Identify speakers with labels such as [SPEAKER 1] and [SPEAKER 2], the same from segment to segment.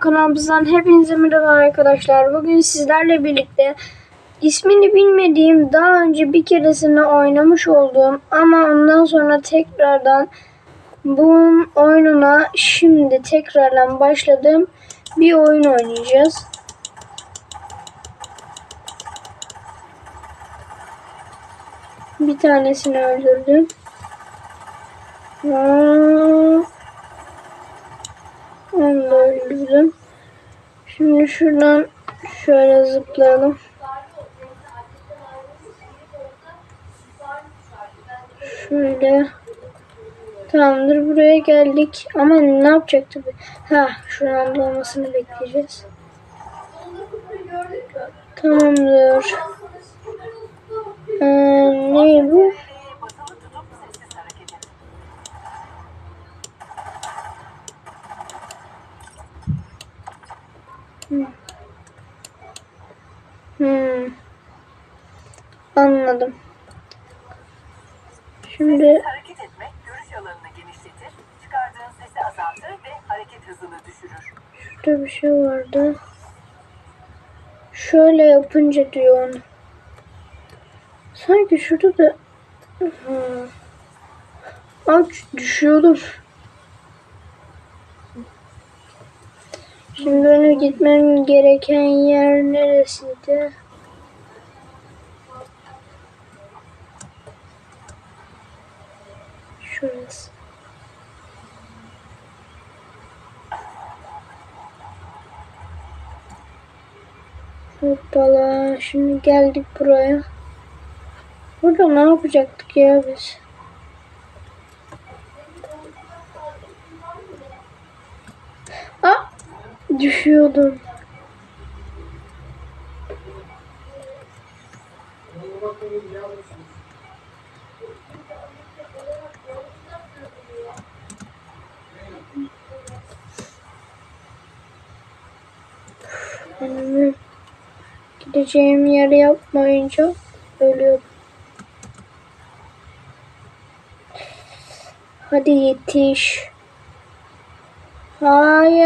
[SPEAKER 1] Kanalımızdan hepinize merhaba arkadaşlar. Bugün sizlerle birlikte ismini bilmediğim daha önce bir keresinde oynamış olduğum ama ondan sonra tekrardan bunun oyununa şimdi tekrardan başladığım bir oyun oynayacağız. Bir tanesini öldürdüm. Hmm. Onu da. Şimdi şuradan şöyle zıplayalım. Şöyle. Tamamdır buraya geldik. Ama ne yapacaktık? Ha şuranın dolmasını bekleyeceğiz. Tamamdır. Ee, ne bu? Hmm. Anladım. Şimdi
[SPEAKER 2] Hareket etmek görüş alanını genişletir, çıkardığın sesi azaltır ve hareket hızını düşürür.
[SPEAKER 1] şurada bir şey vardı. Şöyle yapınca diyor onu. Sanki şurada da. Aç düşüyordum. Şimdi önü gitmem gereken yer neresiydi? Hoppala. Şimdi geldik buraya. Burada ne yapacaktık ya biz? Aa! Düşüyordum. Gideceğim yeri yapmayınca ölüyorum. Hadi yetiş. Hayır.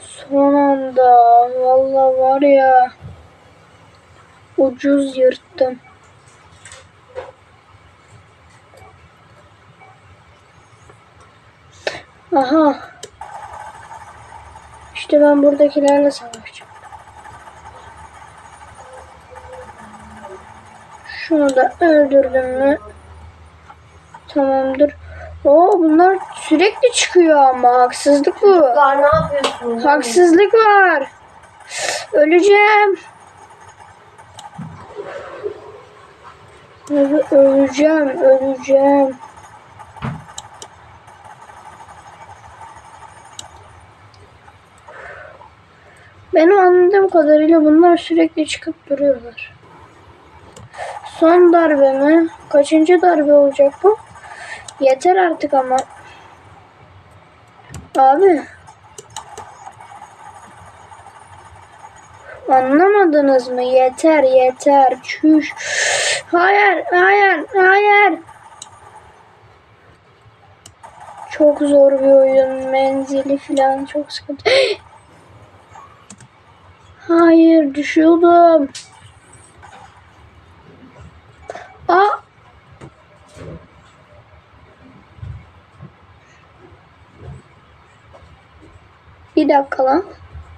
[SPEAKER 1] Son anda. Vallahi var ya. Ucuz yırttım. Aha. İşte ben buradakilerle savaşacağım. Şunu da öldürdüm mü? Tamamdır. Oo bunlar sürekli çıkıyor ama haksızlık bu.
[SPEAKER 3] Ya ne yapıyorsun?
[SPEAKER 1] Haksızlık var. Öleceğim. Öleceğim, öleceğim. Benim anladığım kadarıyla bunlar sürekli çıkıp duruyorlar. Son darbe mi? Kaçıncı darbe olacak bu? Yeter artık ama. Abi. Anlamadınız mı? Yeter yeter. Çüş. Hayır hayır hayır. Çok zor bir oyun. Menzili falan çok sıkıntı. Hayır düşüyordum. Aa. Bir dakika lan.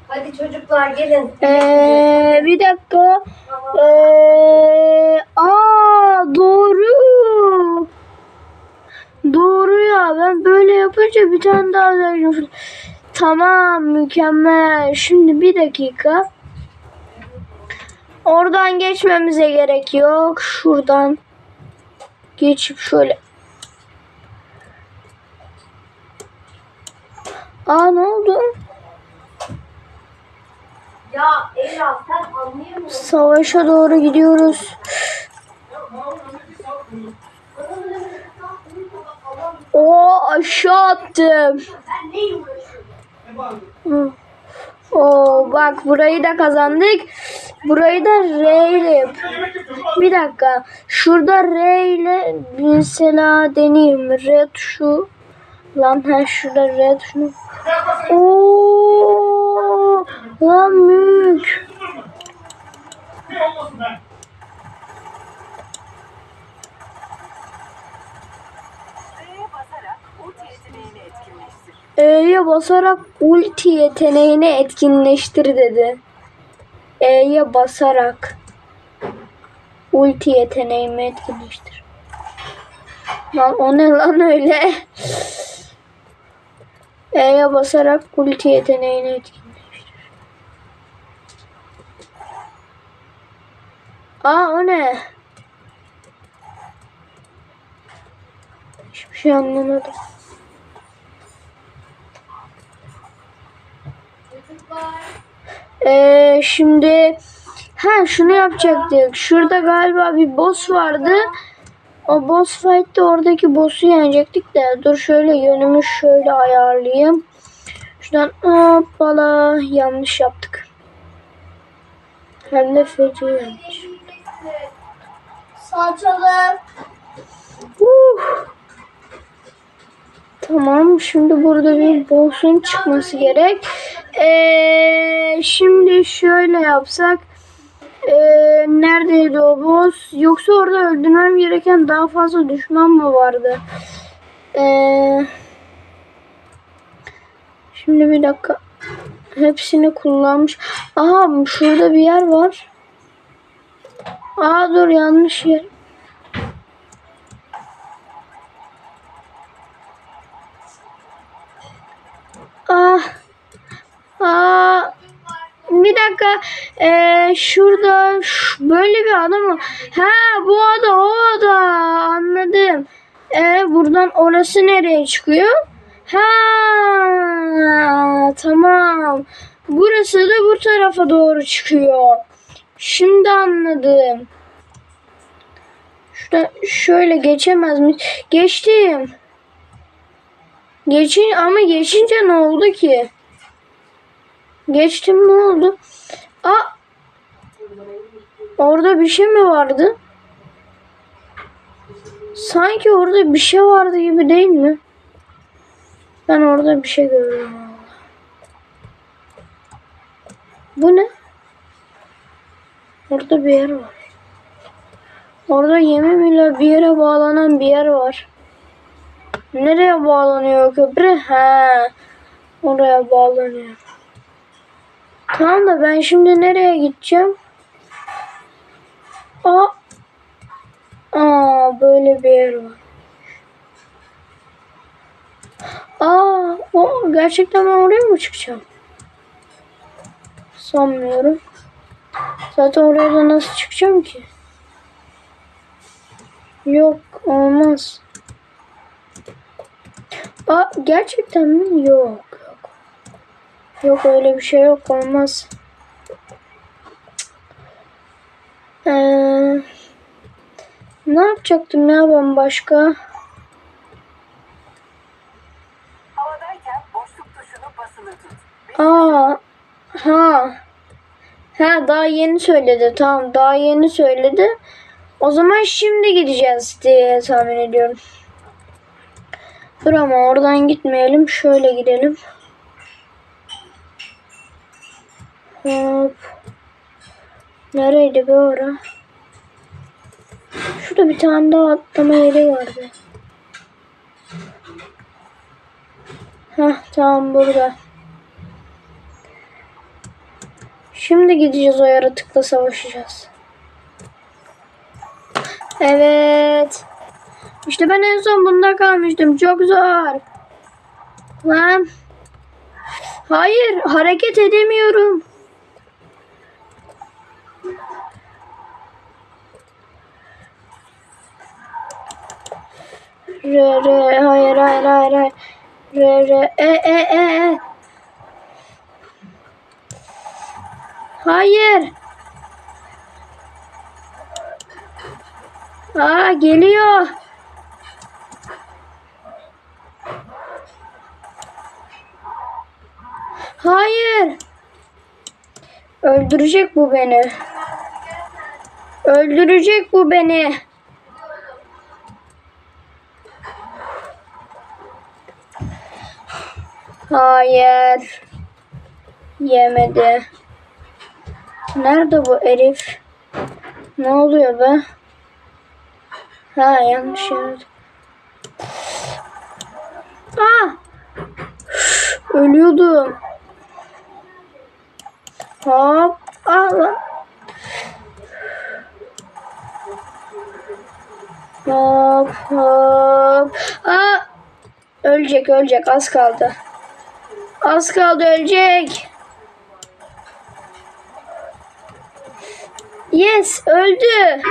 [SPEAKER 3] Hadi çocuklar gelin.
[SPEAKER 1] Ee, bir dakika. Ee, aa doğru. Doğru ya. Ben böyle yapınca bir tane daha vereceğim. Tamam mükemmel. Şimdi bir dakika. Oradan geçmemize gerek yok. Şuradan geçip şöyle. Aa ne oldu?
[SPEAKER 3] Ya Ela sen anlıyor musun?
[SPEAKER 1] Savaşa doğru gidiyoruz. O aşağı attım. Hı. Oo bak burayı da kazandık. Burayı da R ile yap. Bir dakika. Şurada R ile mesela deneyeyim. R tuşu Lan ha şurada R tuşunu. Oo, lan mük.
[SPEAKER 4] Ne olmasın be?
[SPEAKER 2] D'ye basarak ulti yeteneğini etkinleştir.
[SPEAKER 1] E'ye basarak ulti yeteneğini etkinleştir dedi. E'ye basarak ulti yeteneğimi etkinleştir. Lan o ne lan öyle? E'ye basarak ulti yeteneğini etkinleştir. Aa o ne? Hiçbir şey anlamadım. Ee, şimdi ha şunu yapacaktık. Şurada galiba bir boss vardı. O boss fight'te oradaki boss'u yenecektik de. Dur şöyle yönümü şöyle ayarlayayım. Şuradan hoppala yanlış yaptık. Hem de feci yanlış.
[SPEAKER 3] Salçalı.
[SPEAKER 1] Uh. Tamam şimdi burada bir boss'un çıkması gerek. Ee, şimdi şöyle yapsak. Ee, neredeydi o boss? Yoksa orada öldürmem gereken daha fazla düşman mı vardı? Ee, şimdi bir dakika. Hepsini kullanmış. Aha şurada bir yer var. Aa dur yanlış yer. Dakika. Ee, şurada şu- böyle bir adam mı? Ha bu ada o ada. Anladım. Ee, buradan orası nereye çıkıyor? Ha tamam. Burası da bu tarafa doğru çıkıyor. Şimdi anladım. Şurada şöyle geçemez mi? Geçtim. Geçin ama geçince ne oldu ki? Geçtim ne oldu? Aa! Orada bir şey mi vardı? Sanki orada bir şey vardı gibi değil mi? Ben orada bir şey görüyorum. Bu ne? Orada bir yer var. Orada yemin bile bir yere bağlanan bir yer var. Nereye bağlanıyor köprü? He. Oraya bağlanıyor. Tamam da ben şimdi nereye gideceğim? Aa. Aa böyle bir yer var. Aa, o gerçekten ben oraya mı çıkacağım? Sanmıyorum. Zaten oraya da nasıl çıkacağım ki? Yok, olmaz. Aa, gerçekten mi? Yok, yok. Öyle bir şey yok, olmaz. Ee, ne yapacaktım ya ben başka? Aa, ha. Ha daha yeni söyledi. Tamam daha yeni söyledi. O zaman şimdi gideceğiz diye tahmin ediyorum. Dur ama oradan gitmeyelim. Şöyle gidelim. Hop. Nereydi be ora? Şurada bir tane daha atlama yeri vardı. Heh tamam burada. Şimdi gideceğiz o yaratıkla savaşacağız. Evet. İşte ben en son bunda kalmıştım. Çok zor. Lan. Hayır hareket edemiyorum. Re re hayır hayır hayır hayır. Re e e e e. Hayır. Aa geliyor. Hayır. Öldürecek bu beni. Öldürecek bu beni. Hayır. Yemedi. Nerede bu herif? Ne oluyor be? Ha yanlış yerde. Ah! Ölüyordum. Hop. Ah. Hop hop. Aa! Ölecek ölecek az kaldı. Az kaldı ölecek. Yes öldü.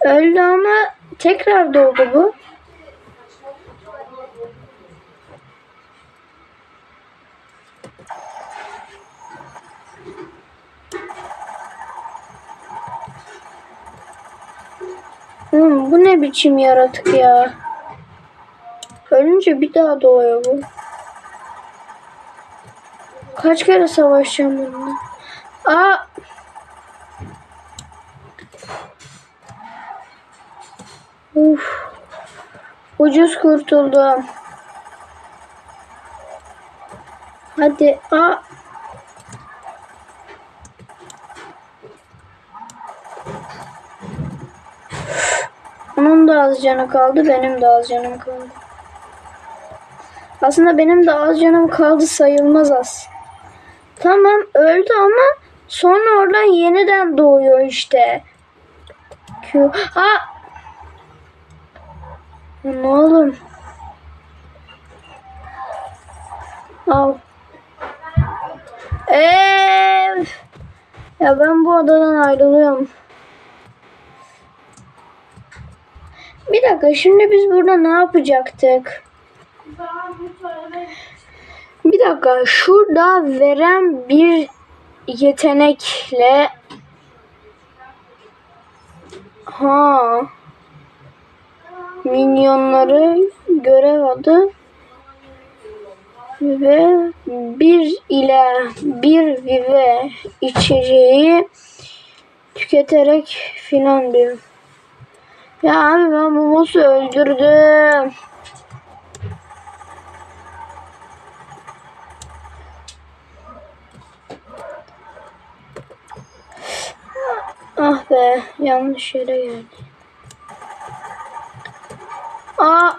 [SPEAKER 1] Öldü ama tekrar doğdu bu. Hmm, bu ne biçim yaratık ya. Ölünce bir daha doğuyor bu. Kaç kere savaşacağım bununla? Aa! Uf. Ucuz kurtuldum. Hadi. Aa! Onun da az canı kaldı, benim de az canım kaldı. Aslında benim de az canım kaldı sayılmaz az. Tamam öldü ama sonra oradan yeniden doğuyor işte. Aa! Ne oğlum? Al. Eee. Ya ben bu adadan ayrılıyorum. Bir dakika şimdi biz burada ne yapacaktık? Dakika şurada veren bir yetenekle ha minyonları görev adı ve bir ile bir vive içeceği tüketerek filan diyor. Ya abi ben bu boss'u öldürdüm. Ah be yanlış yere geldi. Aa.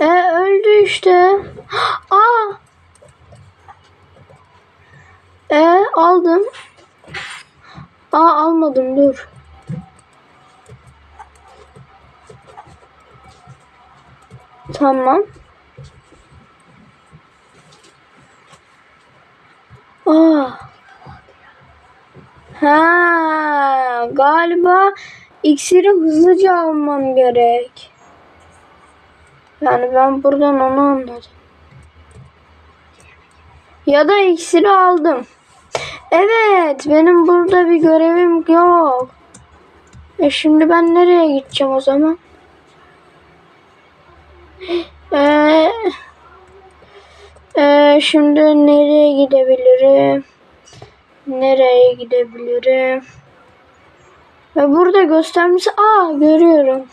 [SPEAKER 1] E öldü işte. Aa. E aldım. Aa almadım dur. Tamam. Aa. Ha, galiba iksiri hızlıca almam gerek. Yani ben buradan onu anladım. Ya da iksiri aldım. Evet, benim burada bir görevim yok. E şimdi ben nereye gideceğim o zaman? Eee ee, şimdi nereye gidebilirim? Nereye gidebilirim? Ve burada göstermesi... Aa görüyorum.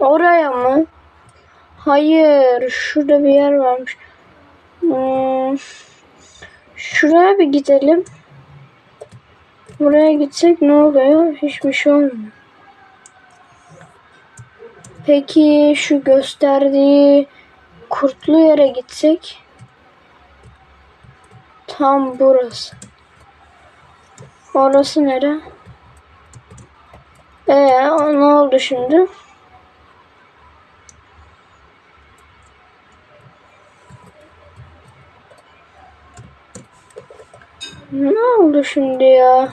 [SPEAKER 1] Oraya mı? Hayır. Şurada bir yer varmış. Hmm. Şuraya bir gidelim. Buraya gitsek ne oluyor? Hiçbir şey olmuyor. Peki şu gösterdiği kurtlu yere gitsek tam burası. Orası nere? Ee, ne oldu şimdi? Ne oldu şimdi ya?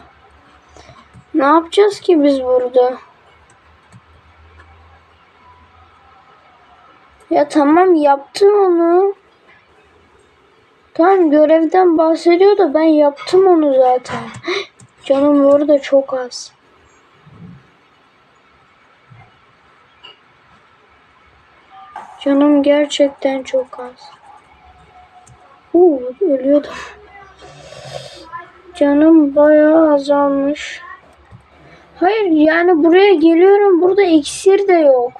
[SPEAKER 1] Ne yapacağız ki biz burada? Ya tamam yaptım onu. Tamam görevden bahsediyor da ben yaptım onu zaten. Canım bu arada çok az. Canım gerçekten çok az. Uuu ölüyordum. Canım bayağı azalmış. Hayır yani buraya geliyorum burada iksir de yok.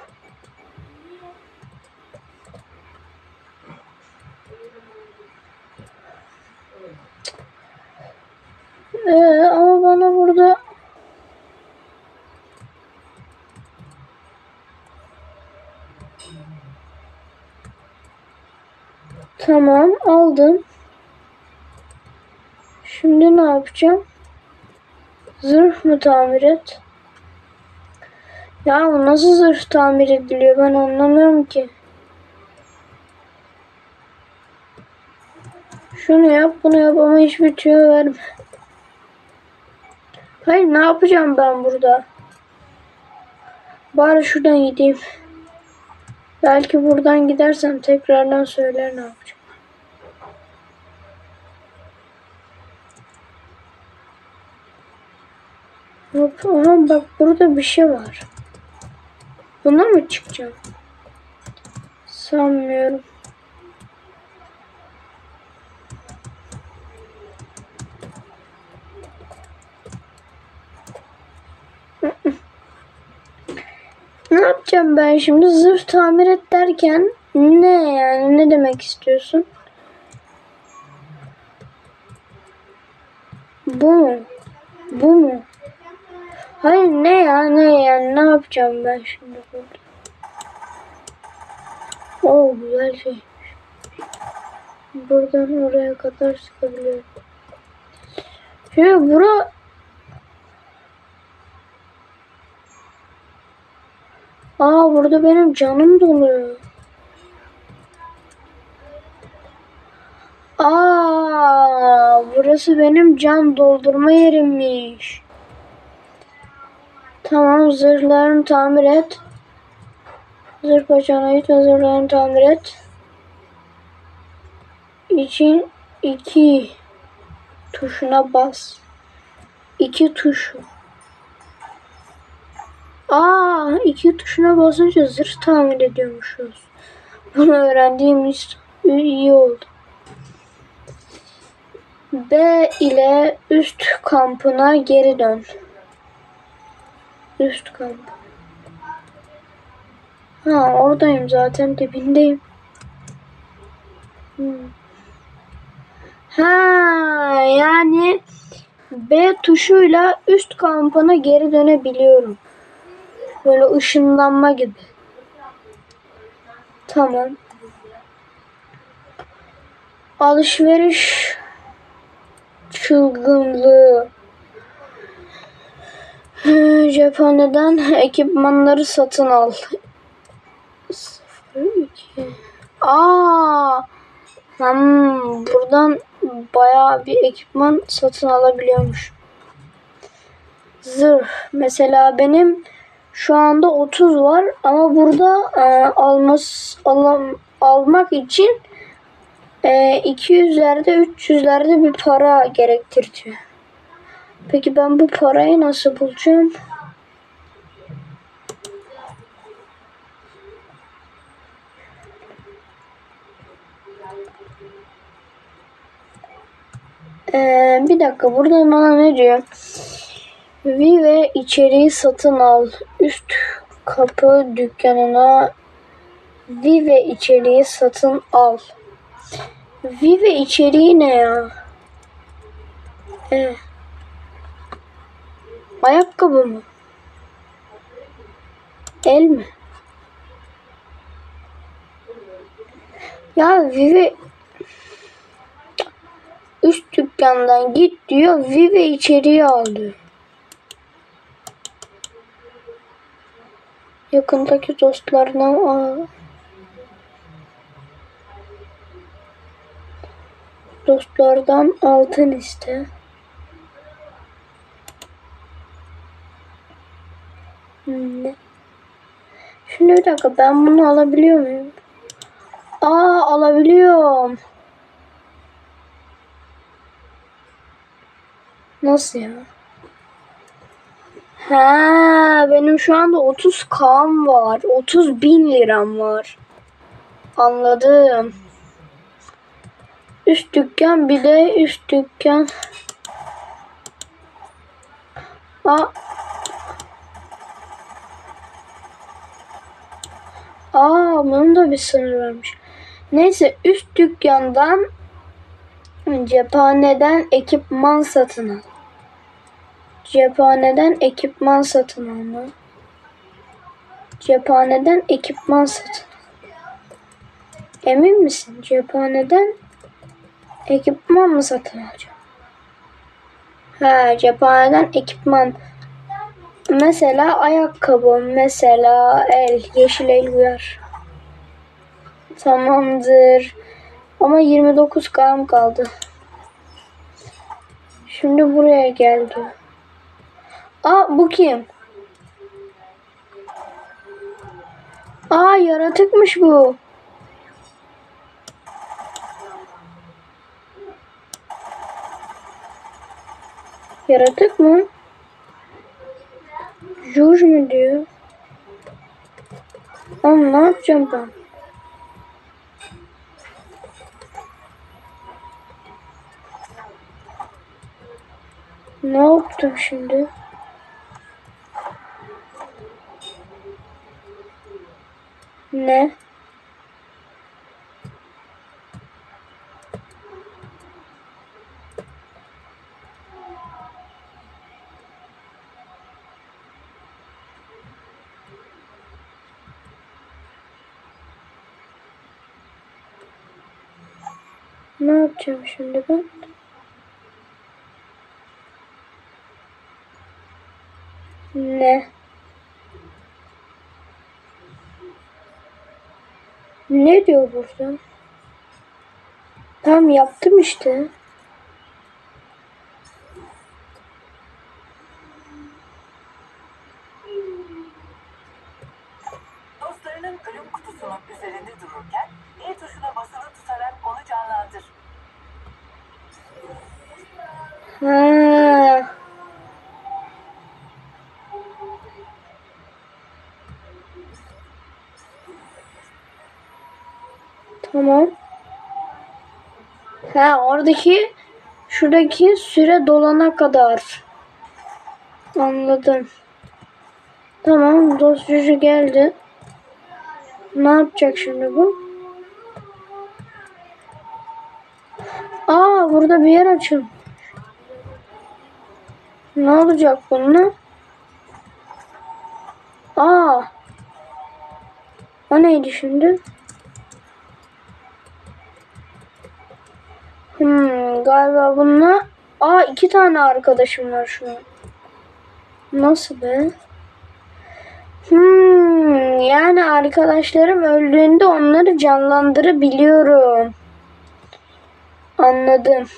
[SPEAKER 1] Ee, ama bana burada Tamam aldım. Şimdi ne yapacağım? Zırh mı tamir et? Ya bu nasıl zırh tamir ediliyor ben anlamıyorum ki. Şunu yap bunu yap ama hiçbir tüyo verme. Hayır ne yapacağım ben burada? Bari şuradan gideyim. Belki buradan gidersem tekrardan söyler ne yapacağım. Hop, aha bak burada bir şey var. Buna mı çıkacağım? Sanmıyorum. Ne yapacağım ben şimdi? Zırh tamir et derken ne yani? Ne demek istiyorsun? Bu mu? Bu mu? Hayır ne ya ne yani ne yapacağım ben şimdi burada? Oo güzel şey. Buradan oraya kadar sıkabiliyorum. Şimdi bura Aa burada benim canım doluyor. Aa burası benim can doldurma yerimmiş. Tamam zırhlarını tamir et. Zırh bacağına git zırhlarını tamir et. İçin iki tuşuna bas. İki tuşu. Aa, iki tuşuna basınca zırh tamir ediyormuşuz. Bunu öğrendiğimiz iyi oldu. B ile üst kampına geri dön. Üst kamp. Ha oradayım zaten dibindeyim. Hmm. Ha yani B tuşuyla üst kampına geri dönebiliyorum. Böyle ışınlanma gibi. Tamam. Alışveriş çılgınlığı. Ee, Cephaneden ekipmanları satın al. 02. Aa, hmm, buradan bayağı bir ekipman satın alabiliyormuş. Zırh. Mesela benim şu anda 30 var ama burada e, almas, alam, almak için e, 200'lerde 300'lerde bir para gerektiriyor. Peki ben bu parayı nasıl bulacağım? Ee, bir dakika burada bana ne diyor? Vive içeriği satın al. Üst kapı dükkanına Vive içeriği satın al. Vive içeriği ne ya? Ee, ayakkabı mı? El mi? Ya Vive üst dükkandan git diyor. Vive içeriği al diyor. Yakındaki dostlarına dostlardan altın iste. Hmm, Ne? Şimdi bir dakika ben bunu alabiliyor muyum? Aa alabiliyorum. Nasıl ya? Ha, benim şu anda 30 kam var. 30 bin liram var. Anladım. Üst dükkan bir de üst dükkan. Aa. Aa, bunun da bir sınır varmış. Neyse üst dükkandan cephaneden ekipman satın al. Cephaneden ekipman satın alma. Cephaneden ekipman satın. Emin misin? Cephaneden ekipman mı satın alacağım? Ha, cephaneden ekipman. Mesela ayakkabı, mesela el, yeşil el uyar. Tamamdır. Ama 29 gram kaldı. Şimdi buraya geldi. Aa bu kim? Aa yaratıkmış bu. Yaratık mı? Juj mu diyor? Oğlum ne yapacağım ben? Ne yaptım şimdi? Ne? Ne yapacağım şimdi ben? Ne? Ne diyor burada? Tamam yaptım işte.
[SPEAKER 2] Dostlarının ölüm kutusunun üzerinde dururken E tuşuna basılı tutarak onu canlandır.
[SPEAKER 1] Ha. Tamam. Ha oradaki şuradaki süre dolana kadar. Anladım. Tamam dosyacı geldi. Ne yapacak şimdi bu? Aa burada bir yer açın. Ne olacak bununla? Aa. O neydi şimdi? Hmm, galiba bununla... Aa iki tane arkadaşım var şu an. Nasıl be? Hmm, yani arkadaşlarım öldüğünde onları canlandırabiliyorum. Anladım.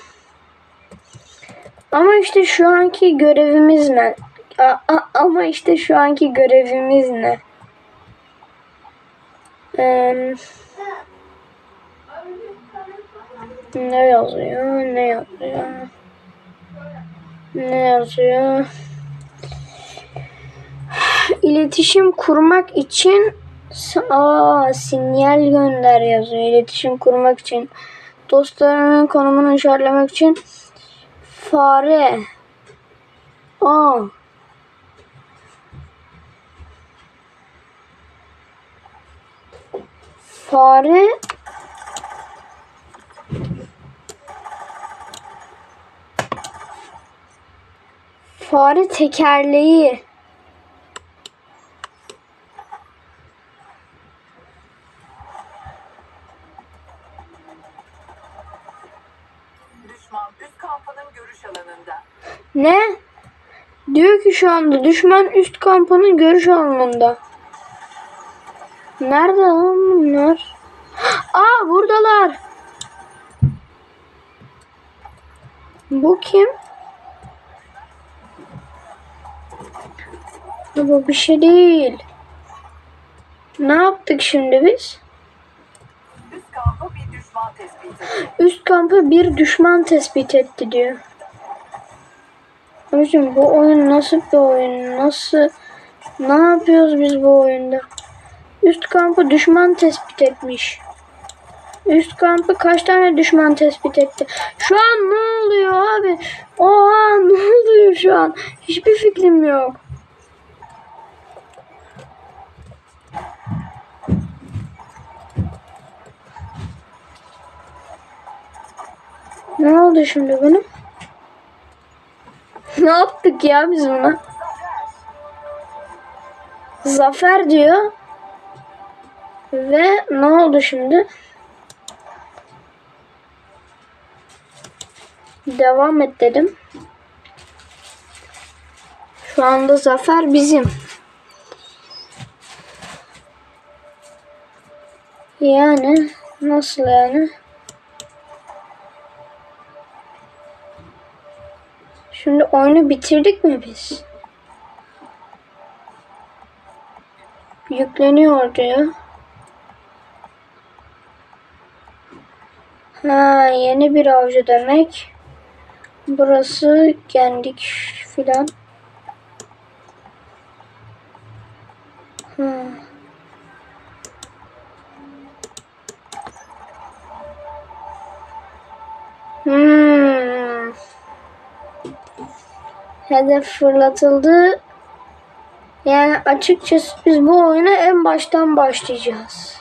[SPEAKER 1] Ama işte şu anki görevimiz ne? A- a- ama işte şu anki görevimiz ne? Eee, ne yazıyor? Ne yazıyor? Ne yazıyor? İletişim kurmak için aa, sinyal gönder yazıyor. İletişim kurmak için dostlarının konumunu işaretlemek için fare aa fare fare tekerleği
[SPEAKER 2] Düşman üst kampının görüş alanında.
[SPEAKER 1] Ne? Diyor ki şu anda düşman üst kampının görüş alanında. Nerede lan bunlar? Aa buradalar. Bu kim? Bu bir şey değil. Ne yaptık şimdi biz?
[SPEAKER 2] Üst kampı bir düşman tespit etti.
[SPEAKER 1] Üst kampı bir düşman tespit etti diyor. Abicim bu oyun nasıl bir oyun? Nasıl? Ne yapıyoruz biz bu oyunda? Üst kampı düşman tespit etmiş. Üst kampı kaç tane düşman tespit etti? Şu an ne oluyor abi? Oha ne oluyor şu an? Hiçbir fikrim yok. Ne oldu şimdi benim? ne yaptık ya biz buna? Zafer diyor. Ve ne oldu şimdi? Devam et dedim. Şu anda zafer bizim. Yani nasıl yani? Şimdi oyunu bitirdik mi biz? Yükleniyor diyor. Ha yeni bir avcı demek. Burası gendik filan. Hmm. Hedef fırlatıldı. Yani açıkçası biz bu oyuna en baştan başlayacağız.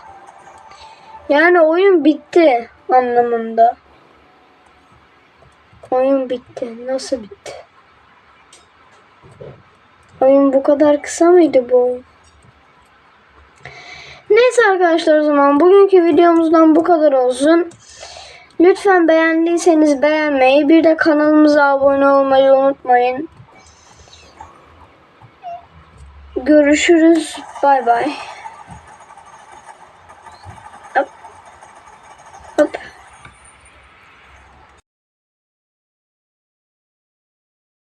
[SPEAKER 1] Yani oyun bitti anlamında. Oyun bitti. Nasıl bitti? Oyun bu kadar kısa mıydı bu? Neyse arkadaşlar o zaman bugünkü videomuzdan bu kadar olsun. Lütfen beğendiyseniz beğenmeyi, bir de kanalımıza abone olmayı unutmayın. Görüşürüz. Bay bay.